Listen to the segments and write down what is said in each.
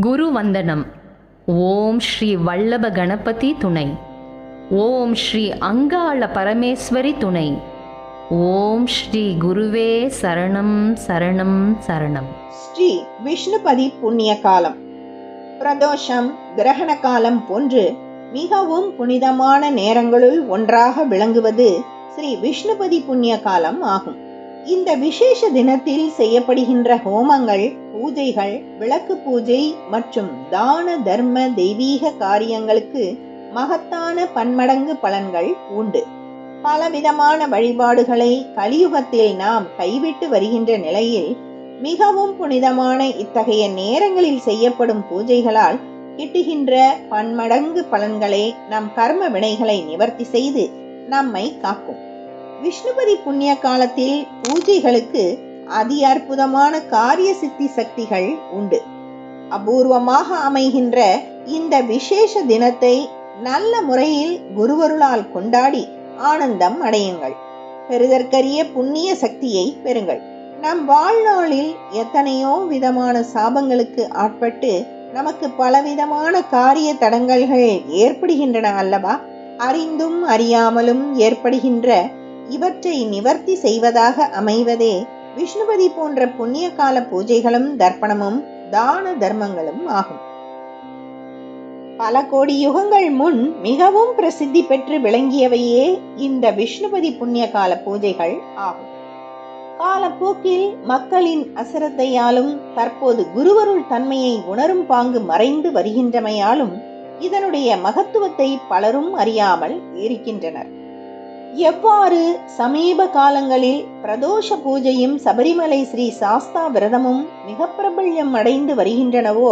குரு வந்தனம். ஓம் ஸ்ரீ வல்லப கணபதி துணை. ஓம் ஸ்ரீ அங்காள பரமேஸ்வரி துணை. ஓம் ஸ்ரீ குருவே சரணம் சரணம் சரணம். ஸ்ரீ விஷ்ணுபதி புண்ணிய காலம். பிரதோஷம் கிரகண காலம் போன்று மிகவும் புனிதமான நேரங்களுள் ஒன்றாக விளங்குவது ஸ்ரீ விஷ்ணுபதி புண்ணிய காலம் ஆகும். இந்த விசேஷ தினத்தில் செய்யப்படுகின்ற ஹோமங்கள் பூஜைகள் விளக்கு பூஜை மற்றும் தான தர்ம தெய்வீக காரியங்களுக்கு மகத்தான பன்மடங்கு பலன்கள் உண்டு. பலவிதமான வழிபாடுகளை கலியுகத்தில் நாம் கைவிட்டு வருகின்ற நிலையில் மிகவும் புனிதமான இத்தகைய நேரங்களில் செய்யப்படும் பூஜைகளால் கிட்டுகின்ற பன்மடங்கு பலன்களே நம் கர்ம வினைகளை நிவர்த்தி செய்து நம்மை காக்கும். விஷ்ணுபதி புண்ணிய காலத்தில் பூஜைகளுக்கு அதி அற்புதமான காரிய சித்தி சக்திகள் உண்டு. அபூர்வமாக அமைகின்ற இந்த விசேஷ தினத்தை நல்ல முறையில் குருவருளால் கொண்டாடி ஆனந்தம் அடையுங்கள். பெறுதற்கரிய புண்ணிய சக்தியை பெறுங்கள். நம் வாழ்நாளில் எத்தனையோ விதமான சாபங்களுக்கு ஆட்பட்டு நமக்கு பலவிதமான காரிய தடங்கல்கள் ஏற்படுகின்றன அல்லவா? அறிந்தும் அறியாமலும் ஏற்படுகின்ற இவற்றை நிவர்த்தி செய்வதாக அமைவதே விஷ்ணுபதி போன்ற புண்ணிய கால பூஜைகளும் தர்ப்பணமும் தான தர்மங்களும் ஆகும். பல கோடி யுகங்கள் முன் மிகவும் பிரசித்தி பெற்று விளங்கியவையே இந்த விஷ்ணுபதி புண்ணிய கால பூஜைகள் ஆகும். காலப்போக்கில் மக்களின் அசிரத்தையாலும் தற்போது குருவருள் தன்மையை உணரும் பாங்கு மறைந்து வருகின்றமையாலும் இதனுடைய மகத்துவத்தை பலரும் அறியாமல் இருக்கின்றனர் எவ்வாறு சமீப காலங்களில் பிரதோஷ பூஜையும் சபரிமலை ஸ்ரீ சாஸ்தா விரதமும் மிக பிரபல்யம் அடைந்து வருகின்றனவோ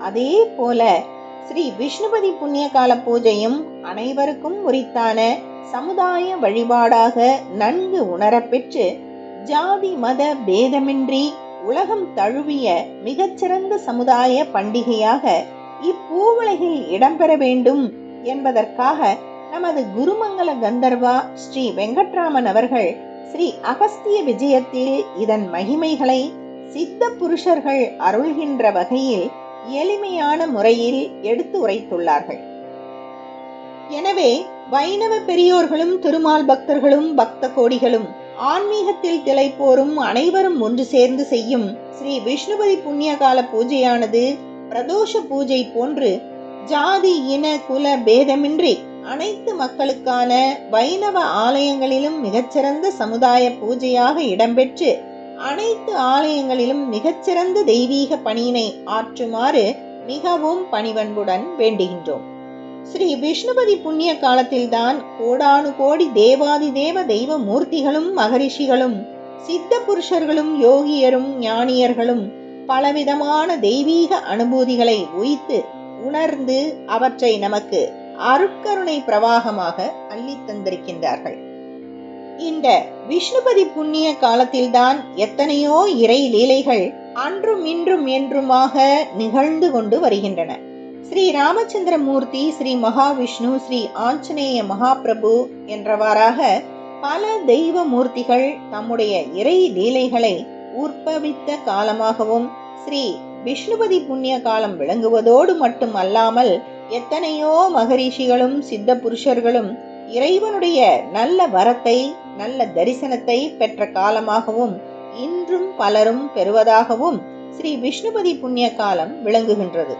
அதே போல ஸ்ரீ விஷ்ணுபதி புண்ணிய கால பூஜையும் அனைவருக்கும் உரித்தான சமுதாய வழிபாடாக நன்கு உணரப்பெற்று ஜாதி மத பேதமின்றி உலகம் தழுவிய மிகச்சிறந்த சமுதாய பண்டிகையாக இப்பூவுலகில் இடம்பெற வேண்டும் என்பதற்காக நமது குருமங்கல கந்தர்வா ஸ்ரீ வெங்கட்ராமன் அவர்கள் ஸ்ரீ அகஸ்திய விஜயத்தில் இதன் மகிமைகளை சித்த புருஷர்கள் அருள்கின்ற வகையில் எளிமையான முறையில் எடுத்து உரைத்துள்ளார்கள். எனவே வைணவ பெரியோர்களும் திருமால் பக்தர்களும் பக்த கோடிகளும் ஆன்மீகத்தில் திளைப்போரும் அனைவரும் ஒன்று சேர்ந்து செய்யும் ஸ்ரீ விஷ்ணுபதி புண்ணியகால பூஜையானது பிரதோஷ பூஜை போன்று ஜாதி இன குல பேதமின்றி அனைத்து மக்களுக்கான வைணவ ஆலயங்களிலும் மிகச்சிறந்த சமுதாய பூஜையாக இடம்பெற்று அனைத்து ஆலயங்களிலும் மிகச்சிறந்த தெய்வீக பணியினை ஆற்றுமாறு மிகவும் பணிவன்புடன் வேண்டுகின்றோம். ஸ்ரீ விஷ்ணுபதி புண்ணிய காலத்தில்தான் கோடானு கோடி தேவாதி தேவ தெய்வ மூர்த்திகளும் மகரிஷிகளும் சித்த புருஷர்களும் யோகியரும் ஞானியர்களும் பலவிதமான தெய்வீக அனுபூதிகளை உய்த்து உணர்ந்து அவற்றை நமக்கு அருட்கருணை பிரவாகமாக அள்ளி தந்திருக்கின்றார்கள். இந்த விஷ்ணுபதி புண்ணிய காலத்தில்தான் எத்தனையோ இறை லீலைகள் அன்றும் இன்றும் என்றுமாக நிகழ்ந்து கொண்டு வருகின்றன. ஸ்ரீ ராமச்சந்திரமூர்த்தி ஸ்ரீ மகாவிஷ்ணு ஸ்ரீ ஆஞ்சநேய மகாபிரபு என்றவாறாக பல தெய்வ மூர்த்திகள் தம்முடைய இறை லீலைகளை உற்பவித்த காலமாகவும் ஸ்ரீ விஷ்ணுபதி புண்ணிய காலம் விளங்குவதோடு மட்டும் அல்லாமல் எத்தனையோ மகரிஷிகளும் சித்த புருஷர்களும் இறைவனுடைய நல்ல வரத்தை நல்ல தரிசனத்தை பெற்ற காலமாகவும் இன்றும் பலரும் பெறுவதாகவும் ஸ்ரீ விஷ்ணுபதி புண்ணிய காலம் விளங்குகின்றது.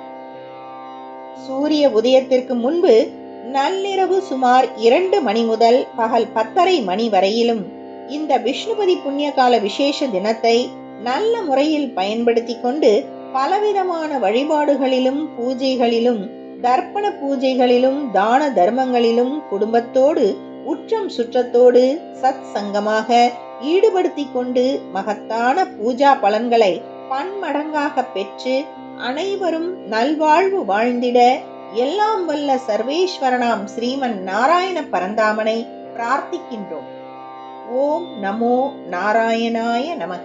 சூரிய உதயத்திற்கு முன்பு நள்ளிரவு சுமார் இரண்டு மணி முதல் பகல் பத்தரை மணி வரையிலும் இந்த விஷ்ணுபதி புண்ணிய கால விசேஷ தினத்தை நல்ல முறையில் பயன்படுத்தி கொண்டு பலவிதமான வழிபாடுகளிலும் பூஜைகளிலும் தர்ப்பண பூஜைகளிலும் தான தர்மங்களிலும் குடும்பத்தோடு உற்றம் சுற்றத்தோடு சத் சங்கமாக ஈடுபடுத்தி கொண்டு மகத்தான பூஜா பலன்களை பன்மடங்காக பெற்று அனைவரும் நல்வாழ்வு வாழ்ந்திட எல்லாம் வல்ல சர்வேஸ்வரனாம் ஸ்ரீமன் நாராயண பரந்தாமனை பிரார்த்திக்கின்றோம். ஓம் நமோ நாராயணாய நமக.